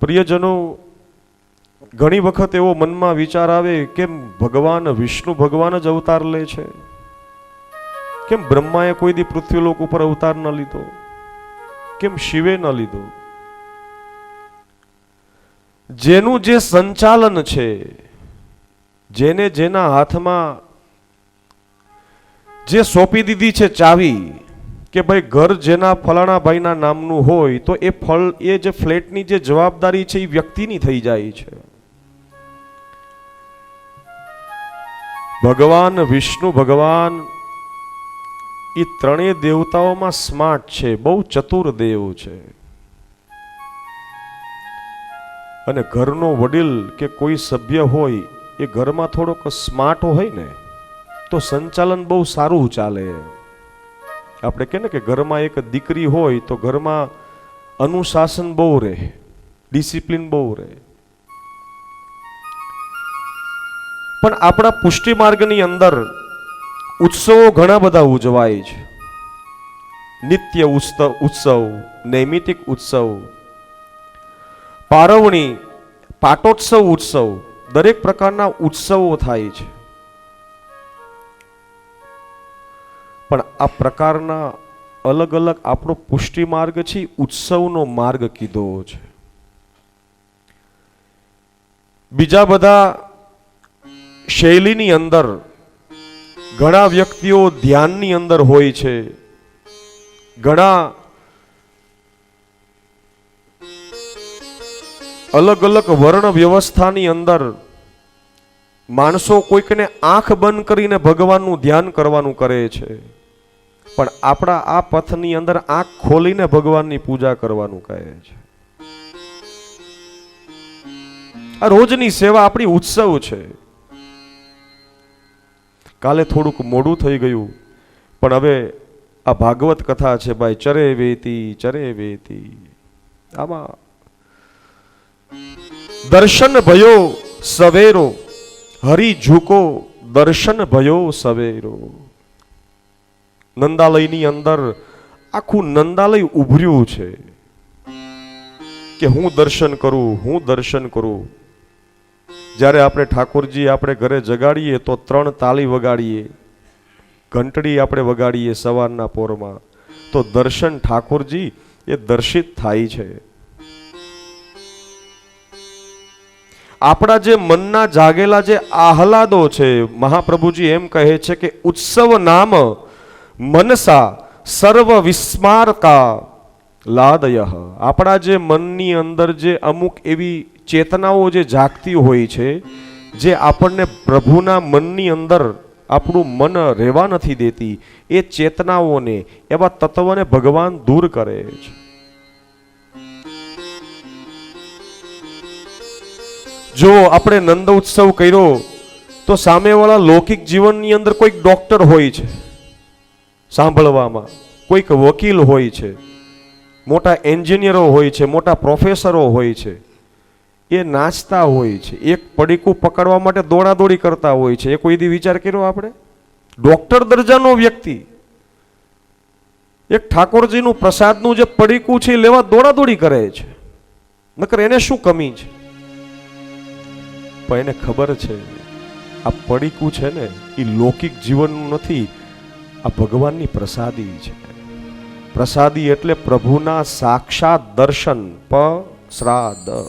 પ્રિયજનો, ઘણી વખત એવો મનમાં વિચાર આવે કેમ ભગવાન વિષ્ણુ ભગવાન જ અવતાર લે છે? કેમ બ્રહ્માએ કોઈ દી પૃથ્વીલોક ઉપર અવતાર ન લીધો? કેમ શિવે ન લીધો? જેનું જે સંચાલન છે, જેને જેના હાથમાં જે સોંપી દીધી છે ચાવી કે ભાઈ ઘર જેના ફલાણા ભાઈના નામનું હોય, તો એ ફળ, એ જે ફ્લેટની જે જવાબદારી છે એ વ્યક્તિની થઈ જાય છે. ભગવાન વિષ્ણુ ભગવાન એ ત્રણેય દેવતાઓમાં સ્માર્ટ છે, બહુ ચતુર દેવ છે. અને ઘરનો વડીલ કે કોઈ સભ્ય હોય, એ ઘરમાં થોડોક સ્માર્ટ હોય ને, તો સંચાલન બહુ સારું ચાલે. આપણે કહે ને કે ઘરમાં એક દીકરી હોય તો ઘરમાં અનુશાસન બહુ રહે, ડિસિપ્લિન બહુ રહે. પણ આપણા પુષ્ટિ માર્ગની અંદર ઉત્સવો ઘણા બધા ઉજવાય છે. નિત્ય ઉત્સવ, નૈમિતિક ઉત્સવ, પારવણી, પાટોત્સવ ઉત્સવ, દરેક પ્રકારના ઉત્સવો થાય છે. પણ આ પ્રકારના અલગ અલગ આપણો પુષ્ટિ માર્ગ છે ઉત્સવનો માર્ગ કીધો છે. બીજા બધા શૈલીની અંદર ઘણા વ્યક્તિઓ ધ્યાનની અંદર હોય છે. ઘણા અલગ અલગ વર્ણ વ્યવસ્થાની અંદર માણસો કોઈકને આંખ બંધ કરીને ભગવાનનું ધ્યાન કરવાનું કરે છે. પણ આપણા આ પથની અંદર આંખ ખોલીને ભગવાનની પૂજા કરવાનું કહે છે. આ રોજની સેવા આપણી ઉત્સવ છે. કાલે થોડુંક મોડું થઈ ગયું, પણ હવે આ ભાગવત કથા છે, ભાઈ, ચરે વેતી ચરે વેતી. આમાં દર્શન ભયો સવેરો, હરી ઝૂકો, દર્શન ભયો સવેરો. નંદાલયની અંદર આખું નંદાલય ઉભર્યું છે કે હું દર્શન કરું, હું દર્શન કરું. જ્યારે આપણે ઠાકોરજી આપણે ઘરે જગાડીએ તો ત્રણ તાલી વગાડીએ, ઘંટડી આપણે વગાડીએ સવારના પોરમાં, તો દર્શન ઠાકોરજી એ દર્શિત થાય છે. આપણા જે મનના જાગેલા જે આહલાદો છે, મહાપ્રભુજી એમ કહે છે કે ઉત્સવ નામ મનસા સર્વ વિસ્મારકા લાદય. આપણા જે મનની અંદર જે અમુક એવી ચેતનાઓ જે જાગતી હોય છે, જે આપણને પ્રભુના મનની અંદર આપણું મન રહેવા નથી દેતી, એ ચેતનાઓને, એવા તત્વને ભગવાન દૂર કરે છે. જો આપણે નંદ ઉત્સવ કર્યો, તો સામેવાળા લૌકિક જીવનની અંદર કોઈક ડોક્ટર હોય છે. સાંભળવામાં. કોઈક વકીલ હોય છે, મોટા એન્જિનિયરો હોય છે, મોટા પ્રોફેસરો હોય છે, એ નાચતા હોય છે, એક પડીકું પકડવા માટે દોડાદોડી કરતા હોય છે. એ કોઈ દી વિચાર કર્યો આપણે? ડોક્ટર દરજાનો વ્યક્તિ. એક ઠાકોરજીનું પ્રસાદનું જે પડીકું છે, એ લેવા દોડાદોડી કરે છે. નકર એને શું કમી છે? પણ એને ખબર છે, આ પડીકું છે ને, એ લૌકિક જીવનનું નથી આ ભગવાનની પ્રસાદી છે. પ્રસાદી એટલે પ્રભુના સાક્ષાત દર્શન પ શ્રાદ્ધ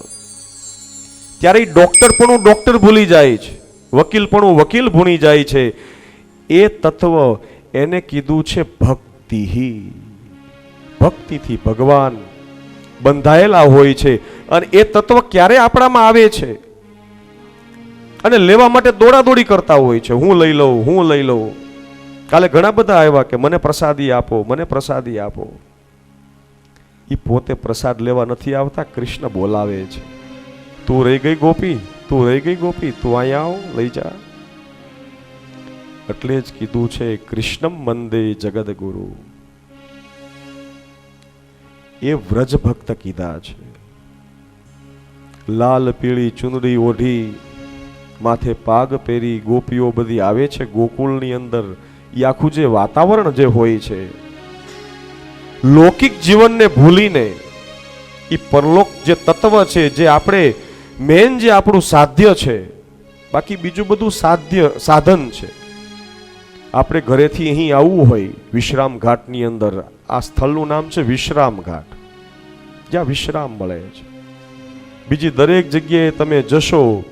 ત્યારે ડોક્ટર પણ ડોક્ટર ભૂલી જાય છે. વકીલ પણ વકીલ ભૂલી જાય છે. એ તત્વ એને કીધું છે ભક્તિ ભક્તિથી ભગવાન બંધાયેલા હોય છે અને એ તત્વ ક્યારે આપણામાં આવે છે? અને લેવા માટે દોડાદોડી કરતા હોય છે. હું લઈ લઉં, હું લઈ લઉં. કાલે ઘણા બધા આવ્યા કે મને પ્રસાદી આપો, મને પ્રસાદી આપો. એ પોતે પ્રસાદ લેવા નથી આવતા, કૃષ્ણ બોલાવે છે. તું રહી ગઈ ગોપી, તું રહી ગઈ ગોપી, તું અહીંયા આવ, લઈ જા. એટલે જ કીધું છે, કૃષ્ણમ મંદે જગદ ગુરુ એ વ્રજ ભક્ત કીધા છે. લાલ પીળી ચુંદડી ઓઢી, માથે પાગ પહેરી ગોપીઓ બધી આવે છે ગોકુળની અંદર. એ આખું જે વાતાવરણ જે હોય છે, લૌકિક જીવનને ભૂલીને, એ પરલોક જે તત્વ છે, જે આપણે મેન જે આપણું સાધ્ય છે, બાકી બીજું બધું સાધ્ય, સાધન છે. આપણે ઘરેથી અહીં આવવું હોય, વિશ્રામ ઘાટની અંદર. આ સ્થળનું નામ છે વિશ્રામ ઘાટ. જ્યાં વિશ્રામ મળે છે. બીજી દરેક જગ્યાએ તમે જશો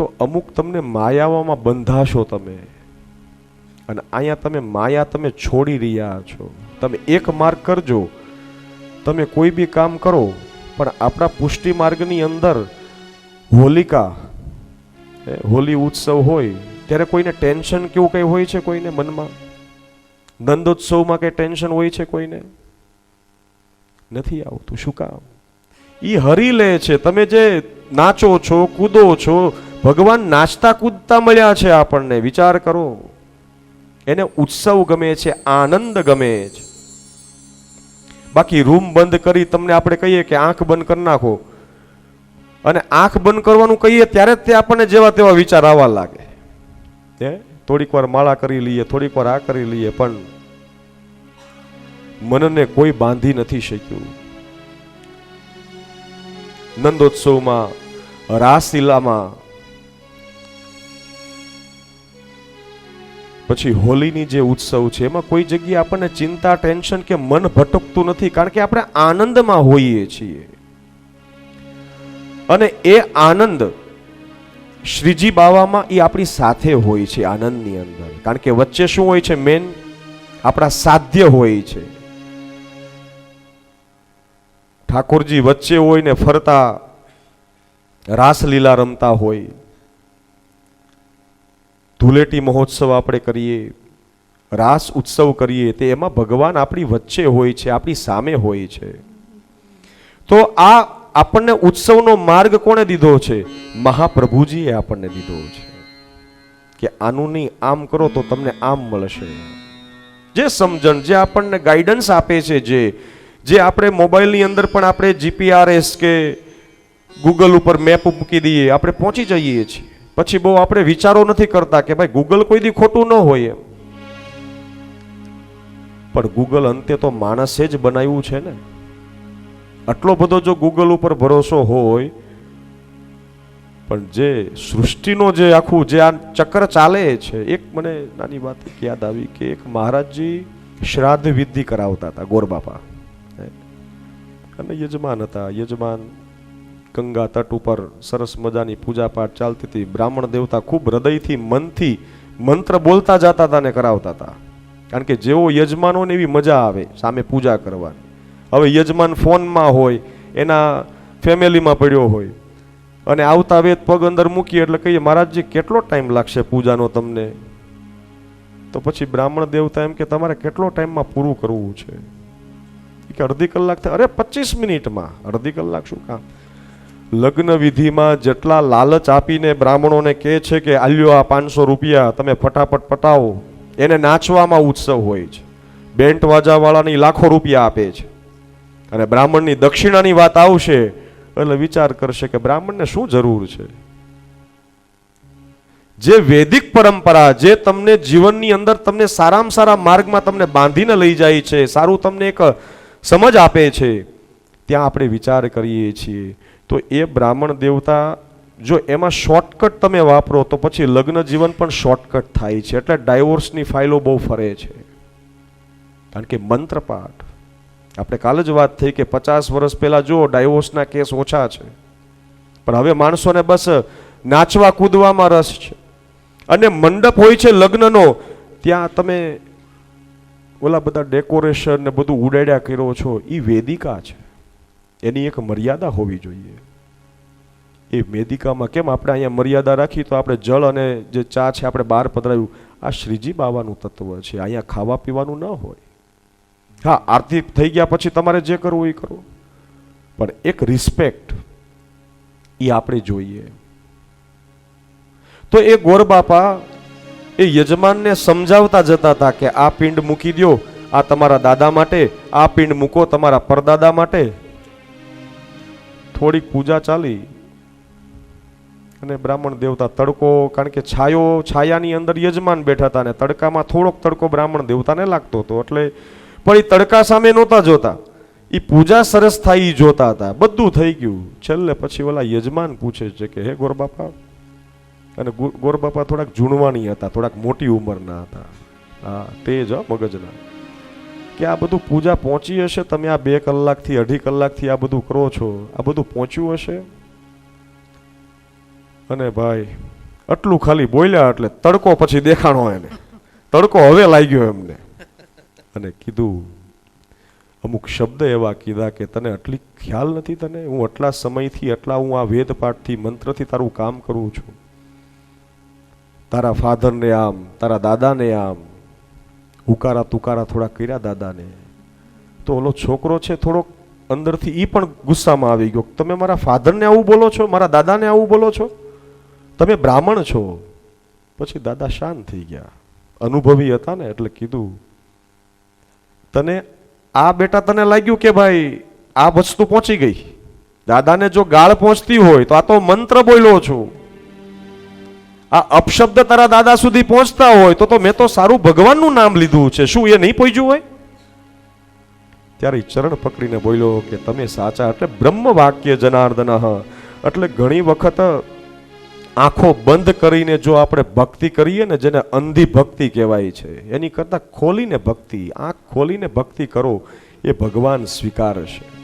તો અમુક તમને માયાઓમાં બંધાશો તમે. અને અહીંયા તમે માયા તમે છોડી રહ્યા છો. તમે એક માર્ગ કરજો. તમે કોઈ બી કામ કરો, પણ આપણા પુષ્ટિ માર્ગની અંદર હોલિકા હોલી ઉત્સવ હોય, ત્યારે કોઈને ટેન્શન કેવું કંઈ હોય છે કોઈને મનમાં? નંદોત્સવમાં કંઈ ટેન્શન હોય છે કોઈને? નથી આવતું. શું કામ? એ હરી લે છે. તમે જે નાચો છો, કૂદો છો ભગવાન નાચતા કૂદતા મળ્યા છે આપણને. વિચાર કરો. એને ઉત્સવ ગમે છે, આનંદ ગમે છે. બાકી રૂમ બંધ કરી તમને આપણે કહીએ કે આંખ બંધ કરી નાખો. અને આંખ બંધ કરવાનું કહીએ ત્યારે જ તે આપણને જેવા તેવા વિચાર આવવા લાગે. હે થોડીક વાર માળા કરી લઈએ, થોડીક વાર આ કરી લઈએ, પણ મનને કોઈ બાંધી નથી શક્યું. નંદોત્સવમાં, રાસલીલામાં પછી હોલીની જે ઉત્સવ છે, એમાં કોઈ જગ્યાએ આપણને ચિંતા, ટેન્શન કે મન ભટકતું નથી, કારણ કે આપણે આનંદમાં હોઈએ છીએ. અને એ આનંદ શ્રીજી બાવામાં એ આપણી સાથે હોય છે, આનંદની અંદર. કારણ કે વચ્ચે શું હોય છે મેન આપણા સાધ્ય હોય છે. ઠાકોરજી વચ્ચે હોય ને ફરતા રાસલીલા રમતા હોય. ધૂળેટી મહોત્સવ આપણે કરીએ, રાસ ઉત્સવ કરીએ, તે એમાં ભગવાન આપણી વચ્ચે હોય છે, આપણી સામે હોય છે. તો આ આપણને ઉત્સવનો માર્ગ કોણે દીધો છે? મહાપ્રભુજીએ આપણને દીધો છે. કે આનું નહીં, આમ કરો તો તમને આમ મળશે. જે સમજણ, જે આપણને ગાઈડન્સ આપે છે, જે જે આપણે મોબાઈલની અંદર પણ આપણે જીપીઆરએસ કે ગૂગલ ઉપર મેપ મૂકી દઈએ, આપણે પહોંચી જઈએ છીએ. પછી બહુ આપણે વિચારો નથી કરતા કે ભાઈ ગૂગલ કોઈ દી ખોટું ન હોય એમ. પણ ગૂગલ અંતે તો માણસે જ બનાવ્યું છે ને. આટલો બધો જો ગૂગલ ઉપર ભરોસો હોય, પણ જે સૃષ્ટિનો જે આખું જે આ ચક્ર ચાલે છે, એક મને નાની વાત યાદ આવી કે એક મહારાજજી શ્રાદ્ધ વિધિ કરાવતા હતા ગોરબાપા અને યજમાન હતા, યજમાન ગંગા તટ ઉપર સરસ મજાની પૂજાપાઠ ચાલતી હતી. બ્રાહ્મણ દેવતા ખૂબ હૃદયથી મનથી મંત્ર બોલતા જતા હતા ને કરાવતા હતા. કારણ કે જેવો યજમાનોને એવી મજા આવે સામે પૂજા કરવાની. હવે યજમાન ફોનમાં હોય, એના ફેમિલીમાં પડ્યો હોય, અને આવતા વેદ પગ અંદર મૂકીએ એટલે કહીએ, મહારાજજી, કેટલો ટાઈમ લાગશે પૂજાનો તમને? તો પછી બ્રાહ્મણ દેવતા એમ કે, તમારે કેટલો ટાઈમમાં પૂરું કરવું છે? કે, અડધી કલાક થાય. અરે, પચીસ મિનિટમાં. અડધી કલાક શું કામ? લગ્ન વિધિમાં જેટલા લાલચ આપીને બ્રાહ્મણોને કહે છે કે આલ્યો આ પાંચસો રૂપિયા તમે ફટાફટ પટાવો, એને નાચવામાં ઉત્સવ હોય છે. બેન્ટ વાજાવાળાની લાખો રૂપિયા આપે છે. અને બ્રાહ્મણની દક્ષિણાની વાત આવશે, એટલે વિચાર કરશે કે બ્રાહ્મણને શું જરૂર છે? જે વૈદિક પરંપરા, જે તમને જીવનની અંદર તમને સારામાં સારા માર્ગમાં તમને બાંધીને લઈ જાય છે, સારું તમને એક સમજ આપે છે, ત્યાં આપણે વિચાર કરીએ છીએ. તો એ બ્રાહ્મણ દેવતા, જો એમાં શોર્ટકટ તમે વાપરો, તો પછી લગ્ન જીવન પણ શોર્ટકટ થાય છે. એટલે ડાયવોર્સની ફાઇલો બહુ ફરે છે. કારણ કે મંત્રપાઠ. આપણે કાલે જ વાત થઈ કે પચાસ વર્ષ પહેલાં જો ડાયવોર્સના કેસ ઓછા છે. પણ હવે માણસોને બસ નાચવા કૂદવામાં રસ છે. અને મંડપ હોય છે લગ્નનો, ત્યાં તમે ઓલા બધા ડેકોરેશન ને બધું ઉડાડ્યા કર્યો છો એ વેદિકા છે. એની એક મર્યાદા હોવી જોઈએ. એ મેદિકામાં કેમ આપણે અહીંયા મર્યાદા રાખી? તો આપણે જળ અને જે ચા છે આપણે બહાર પધરાવ્યું. આ શ્રીજી બાવાનું તત્વ છે. અહીંયા ખાવા પીવાનું ન હોય. હા, આરતી થઈ ગયા પછી તમારે જે કરવું એ કરો. પણ એક રિસ્પેક્ટ એ આપણે જોઈએ. તો એ ગોરબાપા એ યજમાનને સમજાવતા જતા હતા કે આ પિંડ મૂકી દો આ તમારા દાદા માટે, આ પિંડ મૂકો તમારા પરદાદા માટે. થોડીક પૂજા ચાલી અને બ્રાહ્મણ દેવતા તડકો, કારણ કે છાયો, છાયાની અંદર યજમાન બેઠા હતા ને તડકામાં થોડોક તડકો બ્રાહ્મણ દેવતાને લાગતો હતો. એટલે પણ એ તડકા સામે નહોતા જોતા. એ પૂજા સરસ થાય એ જોતા હતા. બધું થઈ ગયું. છેલ્લે પછી ઓલા યજમાન પૂછે છે કે, હે ગોરબાપા? અને ગોરબાપા થોડાક જૂણવાણી હતા, થોડાક મોટી ઉંમરના હતા. હા તે જ મગજના. કે આ બધું પૂજા પહોંચી હશે? તમે આ બે કલાકથી, અઢી કલાકથી આ બધું કરો છો. આ બધું પહોંચ્યું હશે? અને ભાઈ, આટલું ખાલી બોલ્યા એટલે તડકો પછી દેખાણો એને. તડકો હવે લાગ્યો એમને. અને કીધું, અમુક શબ્દ એવા કીધા કે તને આટલી ખ્યાલ નથી તને? હું આટલા સમયથી, આટલા હું આ વેદ પાઠથી, મંત્રથી તારું કામ કરું છું. તારા ફાધરને આમ, તારા દાદાને આમ હુકારા તુકારા થોડા કર્યા દાદાને. તો ઓલો છોકરો છે થોડોક અંદરથી એ પણ ગુસ્સામાં આવી ગયો તમે મારા ફાધરને આવું બોલો છો, મારા દાદાને આવું બોલો છો? તમે બ્રાહ્મણ છો. પછી દાદા શાંત થઈ ગયા. અનુભવી હતા ને એટલે કીધું, તને આ બેટા તને લાગ્યું કે ભાઈ આ વસ્તુ પહોંચી ગઈ? દાદાને જો ગાળ પહોંચતી હોય તો આ તો મંત્ર બોલ્યો છું. આ અપશબ્દ તારા દાદા સુધી પહોંચતા હોય તો તો મેં તો સારું ભગવાનનું નામ લીધું છે. શું એ નહીં પહોંચ્યું હોય? ત્યારે ચરણ પકડીને બોલ્યો કે તમે સાચા એટલે બ્રહ્મ વાક્ય જનાર્દન એટલે ઘણી વખત આંખો બંધ કરીને જો આપણે ભક્તિ કરીએ ને જેને અંધી ભક્તિ કહેવાય છે, એની કરતાં ખોલીને ભક્તિ, આંખ ખોલીને ભક્તિ કરો, એ ભગવાન સ્વીકારશે